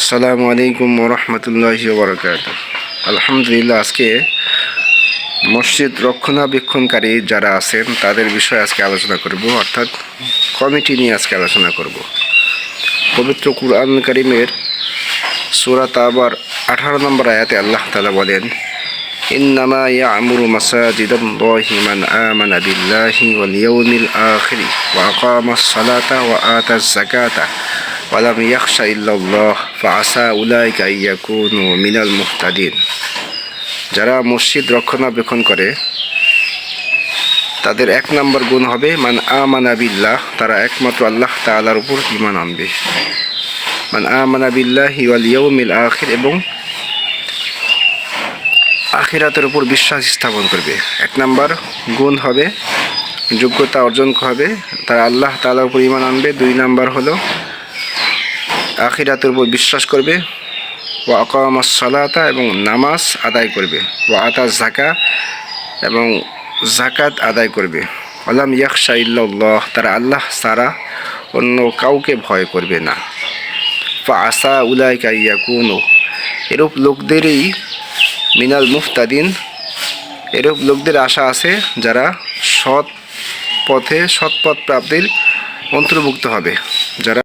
আসসালামু আলাইকুম রহমতুল্লাহ বরকাত। আলহামদুলিল্লাহ, আজকে মসজিদ রক্ষণাবেক্ষণকারী যারা আছেন, তাদের বিষয়ে আজকে আলোচনা করব, অর্থাৎ কমিটি নিয়ে আজকে আলোচনা করব। পবিত্র কুরআন করিমের সুরাত আবার আঠারো নম্বর আয়াতে আল্লাহ তালা বলেন, ইন্নামা ইয়ামুর মাসাজিদাল্লাহি মান সালাতা ওয়া ولم يخش إلا الله, فعسى أولئك উলাই কাইয়াকুন ও المهتدين. جرى যারা মসজিদ রক্ষণাবেক্ষণ করে, তাদের এক নম্বর গুণ হবে, মান আমানাবিল্লাহ তারা একমাত্র আল্লাহ তালার উপর ইমান আনবে। মান আমানাবিল্লাহ মিল আখির, এবং আখিরাতের উপর বিশ্বাস স্থাপন করবে। এক নাম্বার গুণ হবে, যোগ্যতা অর্জন হবে, তারা আল্লাহ তালার উপর ইমান আনবে। দুই নাম্বার হলো আখিরাতের উপর বিশ্বাস করবে ও আকামাস সালাতা এবং নামাজ আদায় করবে ও আতা জাকা এবং জাকাত আদায় করবে। আলাম ইয়াকশা ইল্লাল্লাহ, তারা আল্লাহ সারা অন্য কাউকে ভয় করবে না। ফা আসা উলাইকা ইয়াকুনু, এরূপ লোকদেরই মিনাল মুফতাদিন, এরূপ লোকদের আশা আছে যারা সৎ পথে সৎপথ প্রাপ্তির অন্তর্ভুক্ত হবে, যারা